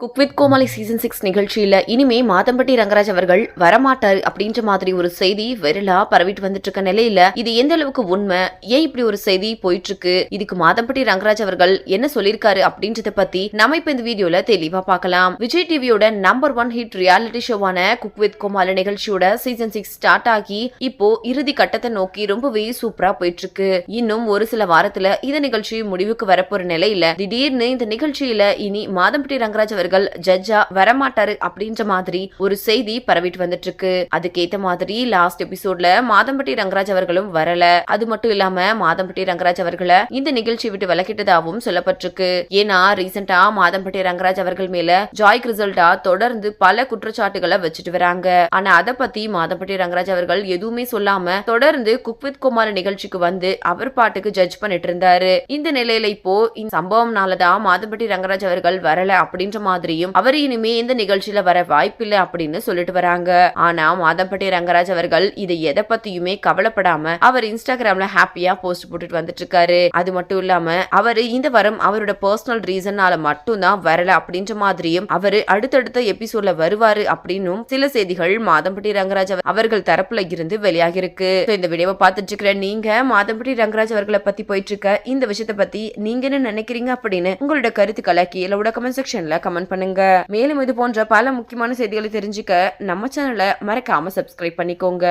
Cook with Komali season six நிகழ்ச்சியில இனிமே மாதம்பட்டி ரங்கராஜ் அவர்கள் வரமாட்டார் அப்படின்ற மாதிரி ஒரு செய்தி வெரலா பரவிட்டு வந்துட்டு இருக்க நிலையில இது எந்த அளவுக்கு உண்மை? ஏன் இப்படி ஒரு செய்தி போயிட்டு இருக்கு இதுக்கு மாதம்பட்டி ரங்கராஜ் அவர்கள் என்ன சொல்லியிருக்காரு அப்படின்றத பத்தி நம்ம இப்ப இந்த வீடியோல தெளிவா பார்க்கலாம். விஜய் டிவியோட நம்பர் ஒன் ஹிட் ரியாலிட்டி ஷோவான குக் வித் கோமாளி நிகழ்ச்சியோட சீசன் சிக்ஸ் ஸ்டார்ட் ஆகி இப்போ இறுதி கட்டத்தை நோக்கி ரொம்பவே சூப்பரா போயிட்டு இருக்கு இன்னும் ஒரு சில வாரத்துல இந்த நிகழ்ச்சி முடிவுக்கு வரப்போற நிலையில திடீர்னு இந்த நிகழ்ச்சியில இனி மாதம்பட்டி ரங்கராஜ் அவர்கள் ஜட்ஜா வரமாட்டாரு அப்படின்ற மாதிரி ஒரு செய்தி பரவிட்டு வந்துட்டு இருக்கு அதுக்கேத்த மாதிரி லாஸ்ட் எபிசோட்ல மாதம்பட்டி ரங்கராஜ் அவர்களும் வரல. அது மட்டும் இல்லாம மாதம்பட்டி ரங்கராஜ் அவர்களை இந்த நிகழ்ச்சி விட்டு விலக்கிட்டதாகவும் சொல்லப்பட்டிருக்கு. ஏன்னா ரீசெண்டா மாதம்பட்டி ரங்கராஜ் அவர்கள் மேல ஜாய் கிரிசல்டா தொடர்ந்து பல குற்றச்சாட்டுகளை வச்சுட்டு வராங்க. ஆனா அதை பத்தி மாதம்பட்டி ரங்கராஜ் அவர்கள் எதுவுமே சொல்லாம தொடர்ந்து குக்வித் குமார் நிகழ்ச்சிக்கு வந்து அவர் பாட்டுக்கு ஜட்ஜ் பண்ணிட்டு இருந்தாரு. இந்த நிலையில இப்போ இந்த சம்பவம்னாலதான் மாதம்பட்டி ரங்கராஜ் அவர்கள் வரல அப்படின்ற மாதிரி மாதிரியும் அவர் இனிமே இந்த நிகழ்ச்சியில வர வாய்ப்பில்லை அப்படின்னு சொல்லிட்டு வராங்க. ஆனா மாதம்பட்டி ரங்கராஜ் அவர்கள் இதை எதை பத்தியுமே கவலைப்படாம அவர் இன்ஸ்டாகிராம்ல ஹாப்பியா போஸ்ட் போட்டுட்டு வந்துட்டு இருக்காரு அது மட்டும் இல்லாம அவரு இந்த வாரம் அவரோட பர்சனல் ரீசன்னால மட்டும்தான் வரல அப்படின்ற மாதிரியும் அவரு அடுத்தடுத்த எபிசோட்ல வருவாரு அப்படின்னும் சில செய்திகள் மாதம்பட்டி ரங்கராஜ் அவர்- அவர்கள் தரப்புல இருந்து வெளியாகி இருக்கு இந்த வீடியோவை பார்த்துட்டு இருக்கிற நீங்க மாதம்பட்டி ரங்கராஜ் அவர்களை பத்தி போயிட்டு இருக்க இந்த விஷயத்தை பத்தி நீங்க என்ன நினைக்கிறீங்க அப்படின்னு உங்களோட கருத்துக்களை கீழே உள்ள கமெண்ட் செக்ஷன்ல கமெண்ட் பண்ணுங்க. மேலும் இது போன்ற பல முக்கியமான செய்திகளை தெரிஞ்சுக்க நம்ம சேனலை மறக்காம சப்ஸ்கிரைப் பண்ணிக்கோங்க.